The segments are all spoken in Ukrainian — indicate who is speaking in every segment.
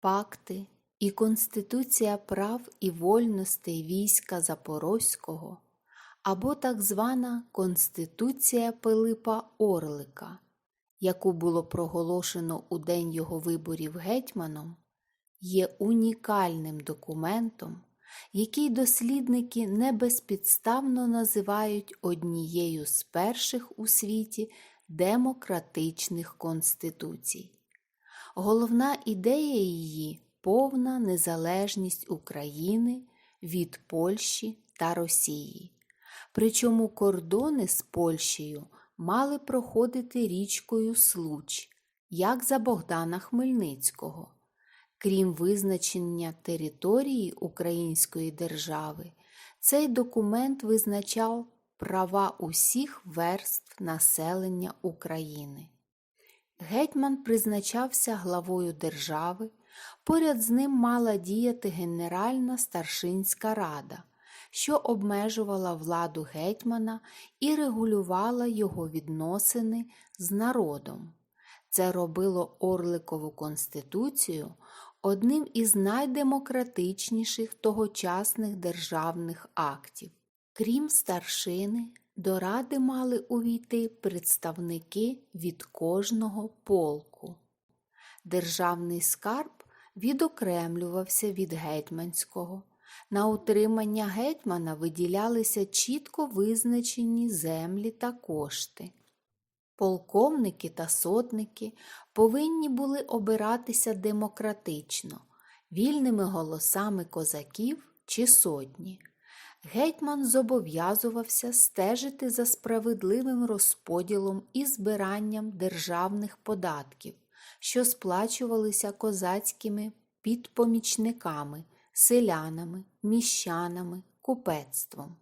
Speaker 1: пакти і Конституція прав і вольностей війська Запорозького або так звана Конституція Пилипа Орлика, яку було проголошено у день його виборів гетьманом, є унікальним документом, який дослідники не безпідставно називають однією з перших у світі демократичних конституцій. Головна ідея її повна незалежність України від Польщі та Росії. Причому кордони з Польщею мали проходити річкою Случ, як за Богдана Хмельницького. Крім визначення території Української держави, цей документ визначав права усіх верств населення України. Гетьман призначався главою держави, поряд з ним мала діяти Генеральна старшинська рада, що обмежувала владу гетьмана і регулювала його відносини з народом. Це робило Орликову конституцію одним із найдемократичніших тогочасних державних актів. Крім старшини, до ради мали увійти представники від кожного полку. Державний скарб відокремлювався від гетьманського. На утримання гетьмана виділялися чітко визначені землі та кошти. Полковники та сотники повинні були обиратися демократично, вільними голосами козаків чи сотні. Гетьман зобов'язувався стежити за справедливим розподілом і збиранням державних податків, що сплачувалися козацькими підпомічниками, селянами, міщанами, купецтвом.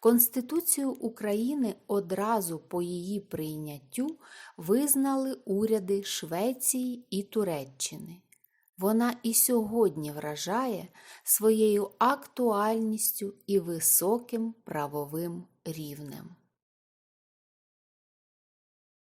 Speaker 1: Конституцію України одразу по її прийняттю визнали уряди Швеції і Туреччини. Вона і сьогодні вражає своєю актуальністю і високим правовим рівнем.